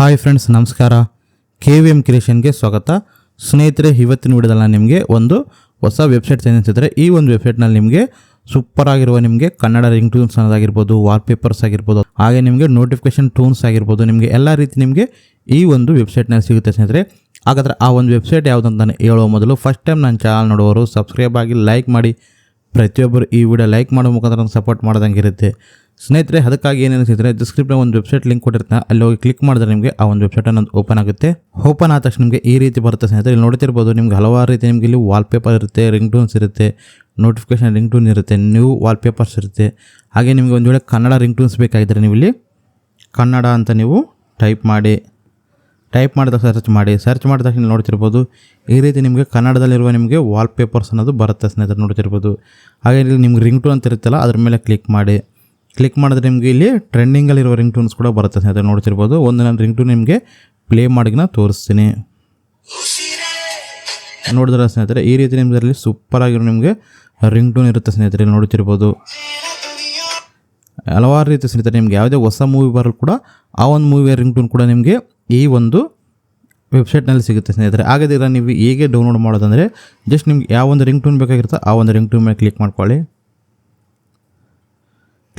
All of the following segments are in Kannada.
ಹಾಯ್ ಫ್ರೆಂಡ್ಸ್ ನಮಸ್ಕಾರ. ಕೆ ವಿ ಎಂ ಕ್ರಿಯೇಷನ್ಗೆ ಸ್ವಾಗತ. ಸ್ನೇಹಿತರೆ, ಇವತ್ತಿನ ವಿಡಿಯೋದಲ್ಲಿ ನಾನು ನಿಮಗೆ ಒಂದು ಹೊಸ ವೆಬ್ಸೈಟ್ ಅನಿಸಿದ್ರೆ ಈ ಒಂದು ವೆಬ್ಸೈಟ್ನಲ್ಲಿ ನಿಮಗೆ ಸೂಪರ್ ಆಗಿರುವ ನಿಮಗೆ ಕನ್ನಡ ರಿಂಗ್ ಟೂನ್ಸ್ ಅನ್ನೋದಾಗಿರ್ಬೋದು ವಾಲ್ಪೇಪರ್ಸ್ ಆಗಿರ್ಬೋದು, ಹಾಗೆ ನಿಮಗೆ ನೋಟಿಫಿಕೇಶನ್ ಟೂನ್ಸ್ ಆಗಿರ್ಬೋದು, ನಿಮಗೆ ಎಲ್ಲ ರೀತಿ ನಿಮಗೆ ಈ ಒಂದು ವೆಬ್ಸೈಟ್ನಲ್ಲಿ ಸಿಗುತ್ತೆ ಸ್ನೇಹಿತರೆ. ಹಾಗಾದರೆ ಆ ಒಂದು ವೆಬ್ಸೈಟ್ ಯಾವುದಂತ ಹೇಳುವ ಮೊದಲು ಫಸ್ಟ್ ಟೈಮ್ ನನ್ನ ಚಾನಲ್ ನೋಡುವವರು ಸಬ್ಸ್ಕ್ರೈಬ್ ಆಗಿ ಲೈಕ್ ಮಾಡಿ. ಪ್ರತಿಯೊಬ್ಬರು ಈ ವಿಡಿಯೋ ಲೈಕ್ ಮಾಡೋ ಮುಖಾಂತರ ಸಪೋರ್ಟ್ ಮಾಡ್ದಂಗೆ ಇರುತ್ತೆ. ಸ್ನೇಹಿತರೆ, ಅದಕ್ಕಾಗಿ ಏನೇನು ಸ್ನೇಹಿತರೆ ಡಿಸ್ಕ್ರಿಪ್ಷನ್ ಒಂದು ವೆಬ್ಸೈಟ್ ಲಿಂಕ್ ಕೊಟ್ಟಿರ್ತಾನೆ. ಅಲ್ಲಿ ಹೋಗಿ ಕ್ಲಿಕ್ ಮಾಡಿದ್ರೆ ನಿಮಗೆ ಆ ಒಂದು ವೆಬ್ಸೈಟ್ ಅನ್ನೋದು ಓಪನ್ ಆಗುತ್ತೆ. ಓಪನ್ ಆದ ತಕ್ಷಣ ನಿಮಗೆ ಈ ರೀತಿ ಬರುತ್ತೆ ಸ್ನೇಹಿತರೆ. ಇಲ್ಲಿ ನೋಡ್ತಿರ್ಬೋದು, ನಿಮ್ಗೆ ಹಲವಾರು ರೀತಿ ನಿಮಗೆ ಇಲ್ಲಿ ವಾಲ್ಪೇಪರ್ ಇರುತ್ತೆ ರಿಂಗ್ ಟೂನ್ಸ್ ಇರುತ್ತೆ ನೋಟಿಫಿಕೇಶನ್ ರಿಂಗ್ ಟೂನ್ ಇರುತ್ತೆ ನ್ಯೂ ವಾಲ್ಪೇಪರ್ಸ್ ಇರುತ್ತೆ. ಹಾಗೆ ನಿಮಗೆ ಒಂದು ವೇಳೆ ಕನ್ನಡ ರಿಂಗ್ ಟೂನ್ಸ್ ಬೇಕಾಗಿದ್ದರೆ ನೀವು ಇಲ್ಲಿ ಕನ್ನಡ ಅಂತ ನೀವು ಟೈಪ್ ಮಾಡಿ ಟೈಪ್ ಮಾಡಿದ ಸರ್ಚ್ ಮಾಡಿ. ಸರ್ಚ್ ಮಾಡಿದ ತಕ್ಷಣ ನೋಡ್ತಿರ್ಬೋದು, ಈ ರೀತಿ ನಿಮಗೆ ಕನ್ನಡದಲ್ಲಿರುವ ನಿಮಗೆ ವಾಲ್ಪೇಪರ್ಸ್ ಅನ್ನೋದು ಬರುತ್ತೆ ಸ್ನೇಹಿತರೆ, ನೋಡ್ತಿರ್ಬೋದು. ಹಾಗೆ ಇಲ್ಲಿ ನಿಮ್ಗೆ ರಿಂಗ್ ಟೂನ್ ಅಂತ ಇರುತ್ತಲ್ಲ, ಅದ್ರ ಮೇಲೆ ಕ್ಲಿಕ್ ಮಾಡಿ. ಕ್ಲಿಕ್ ಮಾಡಿದ್ರೆ ನಿಮಗೆ ಇಲ್ಲಿ ಟ್ರೆಂಡಿಂಗಲ್ಲಿರುವ ರಿಂಗ್ ಟೂನ್ಸ್ ಕೂಡ ಬರುತ್ತೆ ಸ್ನೇಹಿತರೆ ನೋಡ್ತಿರ್ಬೋದು. ಒಂದು ನಾನು ರಿಂಗ್ ಟೂನ್ ನಿಮಗೆ ಪ್ಲೇ ಮಾಡಿ ನಾನು ತೋರಿಸ್ತೀನಿ. ನೋಡಿದ್ರೆ ಸ್ನೇಹಿತರೆ? ಈ ರೀತಿ ನಿಮ್ದರಲ್ಲಿ ಸೂಪರ್ ಆಗಿರೋ ನಿಮಗೆ ರಿಂಗ್ ಟೂನ್ ಇರುತ್ತೆ ಸ್ನೇಹಿತರೆ ನೋಡ್ತಿರ್ಬೋದು. ಹಲವಾರು ರೀತಿ ಸ್ನೇಹಿತರೆ, ನಿಮ್ಗೆ ಯಾವುದೇ ಹೊಸ ಮೂವಿ ಬರಲು ಕೂಡ ಆ ಒಂದು ಮೂವಿಯ ರಿಂಗ್ ಟೂನ್ ಕೂಡ ನಿಮಗೆ ಈ ಒಂದು ವೆಬ್ಸೈಟ್ನಲ್ಲಿ ಸಿಗುತ್ತೆ ಸ್ನೇಹಿತರೆ. ಹಾಗಾದ್ರೆ ನೀವು ಹೇಗೆ ಡೌನ್ಲೋಡ್ ಮಾಡೋದಂದರೆ ಜಸ್ಟ್ ನಿಮ್ಗೆ ಯಾವ ಒಂದು ರಿಂಗ್ ಟೂನ್ ಬೇಕಾಗಿರುತ್ತೋ ಆ ಒಂದು ರಿಂಗ್ ಟೂನ್ ಮೇಲೆ ಕ್ಲಿಕ್ ಮಾಡ್ಕೊಳ್ಳಿ.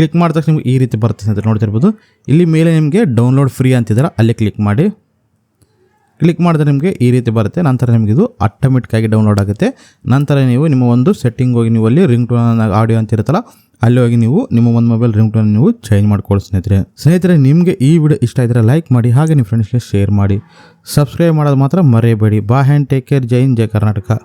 ಕ್ಲಿಕ್ ಮಾಡಿದ ತಕ್ಷಣ ನಿಮ್ಗೆ ಈ ರೀತಿ ಬರುತ್ತೆ ಸ್ನೇಹಿತರೆ, ನೋಡ್ತಿರ್ಬೋದು. ಇಲ್ಲಿ ಮೇಲೆ ನಿಮಗೆ ಡೌನ್ಲೋಡ್ ಫ್ರೀ ಅಂತಿದ್ದಾರೆ ಅಲ್ಲಿ ಕ್ಲಿಕ್ ಮಾಡಿ. ಕ್ಲಿಕ್ ಮಾಡಿದ್ರೆ ನಿಮಗೆ ಈ ರೀತಿ ಬರುತ್ತೆ. ನಂತರ ನಿಮಗೆ ಇದು ಆಟೋಮೆಟಿಕ್ ಆಗಿ ಡೌನ್ಲೋಡ್ ಆಗುತ್ತೆ. ನಂತರ ನೀವು ನಿಮ್ಮ ಒಂದು ಸೆಟ್ಟಿಂಗ್ ಹೋಗಿ ನೀವು ಅಲ್ಲಿ ರಿಂಗ್ ಟೋನ್ ಆಡಿಯೋ ಅಂತ ಇರುತ್ತಲ್ಲ, ಅಲ್ಲಿ ಹೋಗಿ ನೀವು ನಿಮ್ಮ ಒಂದು ಮೊಬೈಲ್ ರಿಂಗ್ ಟೋನ್ ನೀವು ಚೇಂಜ್ ಮಾಡ್ಕೊಳ್ಳಿ ಸ್ನೇಹಿತರೆ. ಸ್ನೇಹಿತರೆ, ನಿಮಗೆ ಈ ವಿಡಿಯೋ ಇಷ್ಟ ಇದ್ದರೆ ಲೈಕ್ ಮಾಡಿ, ಹಾಗೆ ನಿಮ್ಮ ಫ್ರೆಂಡ್ಸ್ಗೆ ಶೇರ್ ಮಾಡಿ. ಸಬ್ಸ್ಕ್ರೈಬ್ ಮಾಡೋದು ಮಾತ್ರ ಮರೆಯಬೇಡಿ. ಬಾ ಹ್ಯಾಂಡ್ ಟೇಕ್ ಕೇರ್ ಜೈ ಹಿಂದ್, ಜೈ ಕರ್ನಾಟಕ.